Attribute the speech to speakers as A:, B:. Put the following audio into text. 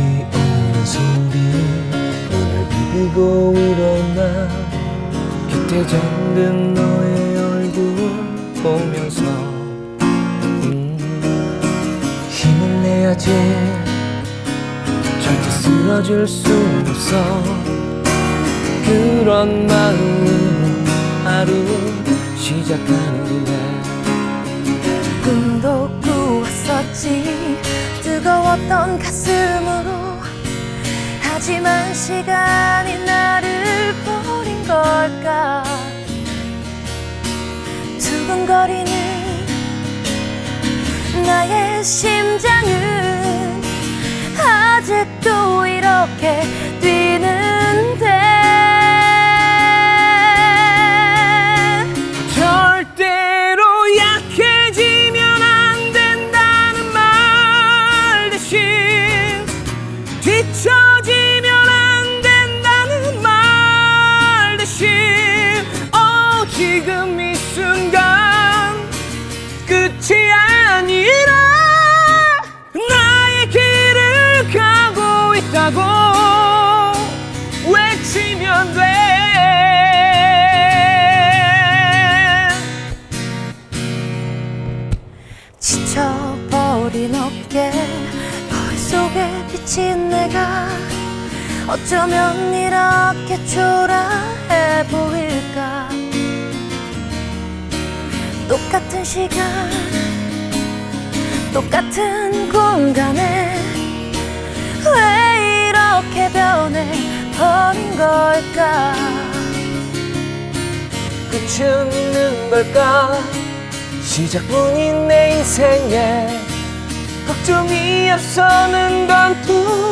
A: 새벽이 오는 소리. 눈을 비비고 일어나 곁에 잠든 너의 얼굴 보면서. 음, 힘을 내야지. 절대 쓰러질 순 없어. 그런 마음으로 하루 시작하는데
B: 꿈도 꾸었었지. 뜨거웠던 가슴으로 하지만 시간이 나를 버린 걸까? 두근거리는 나의 심
A: 뒤처지면 안 된다는 말 대신 어 지금 이 순간 끝이 아니라 나의 길을 가고 있다고 외치면 돼.
B: 지쳐버린 어깨 속에 비친 내가 어쩌면 이렇게 초라해 보일까? 똑같은 시간 똑같은 공간에 왜 이렇게 변해 버린 걸까?
A: 끝은 있는 걸까? 시작뿐인 내 인생에 걱정이 앞서는 건또